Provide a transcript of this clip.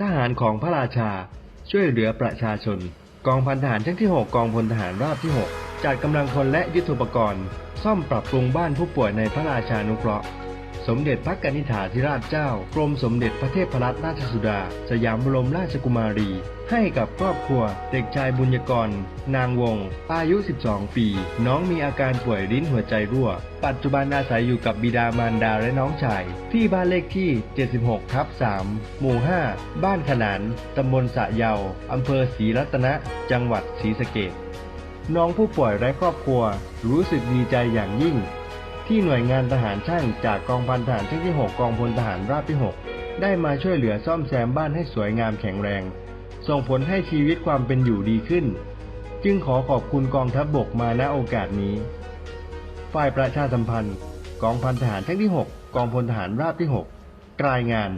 ทหารของพระราชา ช่วยเหลือประชาชน กองพันทหารชั้นที่ 6 กองพลทหารราบที่ 6 จัดกำลังคนและยุทโธปกรณ์ ซ่อมปรับปรุงบ้านผู้ป่วยในพระราชานุเคราะห์ สมเด็จพระกนิษฐาธิราชเจ้า กรมสมเด็จพระเทพรัตนราชสุดา สยามบรมราชกุมารี ให้กับครอบครัว เด็กชายบุญยกร นางวง อายุ 12 ปี น้องมีอาการป่วยลิ้นหัวใจรั่ว ปัจจุบันอาศัยอยู่กับบิดามารดาและน้องชาย ที่บ้านเลขที่ 76 ทับ 3 หมู่ 5 บ้านขนาน ตำบลสะเยา อำเภอศรีรัตนะ จังหวัดศรีสะเกษน้องผู้ป่วยและครอบครัว รู้สึกดีใจอย่างยิ่ง ที่หน่วยงานทหารช่างจากกองพันทหารช่างที่ 6 กองพลทหารราบที่ 6 ได้มาช่วยเหลือซ่อมแซมบ้านให้สวยงามแข็งแรง ส่งผลให้ชีวิตความเป็นอยู่ดีขึ้น จึงขอขอบคุณกองทัพบบกมาณโอกาสนี้ ฝ่ายประชาสัมพันธ์ กองพันทหารช่างที่ 6 กองพลทหารราบที่ 6 รายงาน